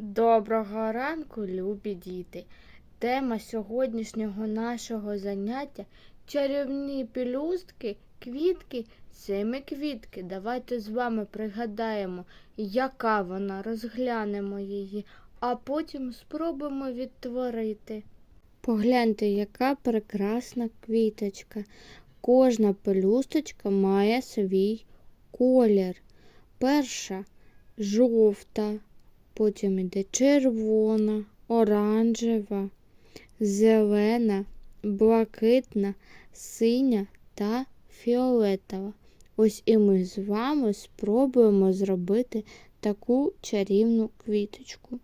Доброго ранку, любі діти. Тема сьогоднішнього нашого заняття чарівні пелюстки, квітки, семиквітки. Давайте з вами пригадаємо, яка вона, розглянемо її, а потім спробуємо відтворити. Погляньте, яка прекрасна квіточка. Кожна пелюсточка має свій колір. Перша жовта, потім іде червона, оранжева, зелена, блакитна, синя та фіолетова. Ось і ми з вами спробуємо зробити таку чарівну квіточку.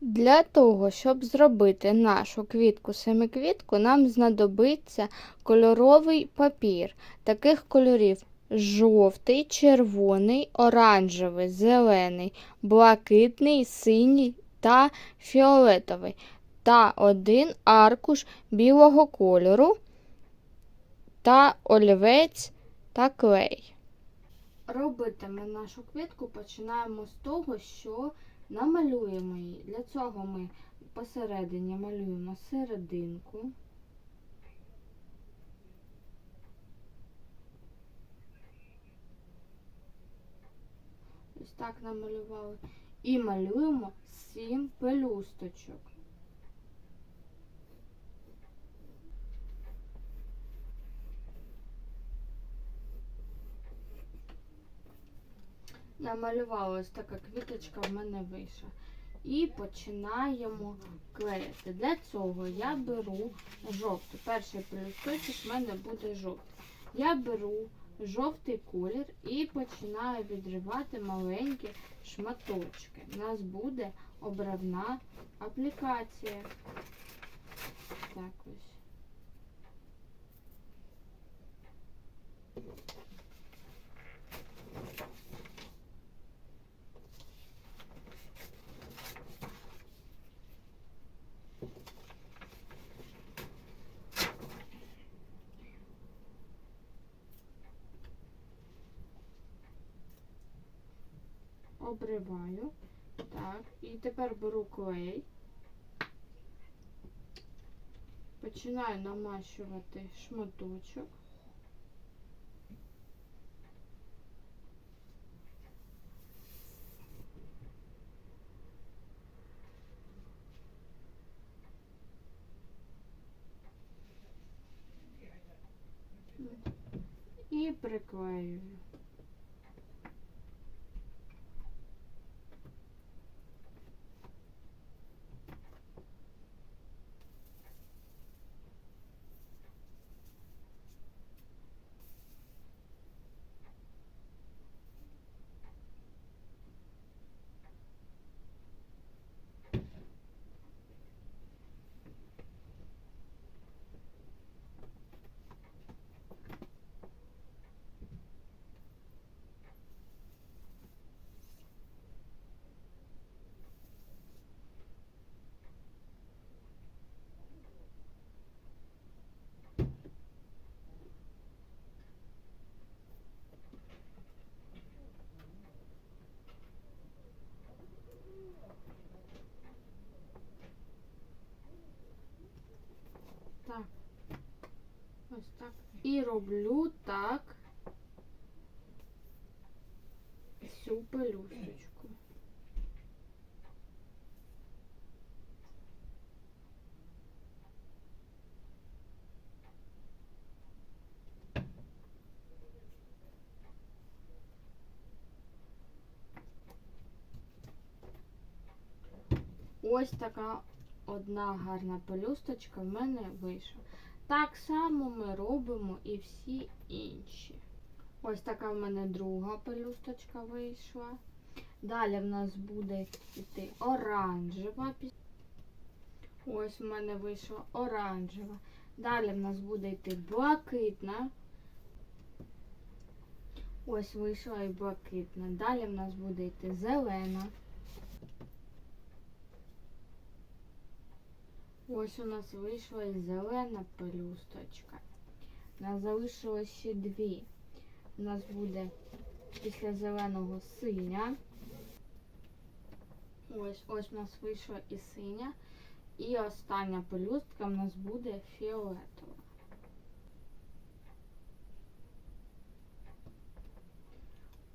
Для того, щоб зробити нашу квітку-семиквітку, нам знадобиться кольоровий папір таких кольорів жовтий, червоний, оранжевий, зелений, блакитний, синій та фіолетовий та один аркуш білого кольору та олівець та клей. Робити ми нашу квітку починаємо з того, що намалюємо її. Для цього ми посередині малюємо серединку. Ось так намалювали. І малюємо сім пелюсточок. Намалювала ось така квіточка в мене вийшла. І починаємо клеїти. Для цього я беру жовтий. Перший пелюсточок в мене буде жовтий. Я беру жовтий колір і починаю відривати маленькі шматочки. У нас буде обравна аплікація. Так ось. Обриваю. Так, і тепер беру клей. Починаю намащувати шматочок. І приклеюю. Так. Ось так. І роблю так всю пелюсточку. Ось така одна гарна пелюсточка в мене вийшла. Так само ми робимо і всі інші. Ось така в мене друга пелюсточка вийшла. Далі в нас буде йти оранжева. Ось в мене вийшла оранжева. Далі в нас буде йти блакитна. Ось вийшла і блакитна. Далі в нас буде йти зелена. Ось у нас вийшла і зелена пелюсточка. У нас залишилось ще дві. У нас буде після зеленого синя. Ось, ось у нас вийшла і синя. І остання пелюстка в нас буде фіолетова.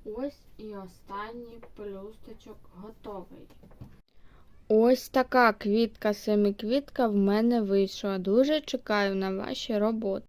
Ось і останній пелюсточок готовий. Ось така квітка семиквітка в мене вийшла. Дуже чекаю на ваші роботи.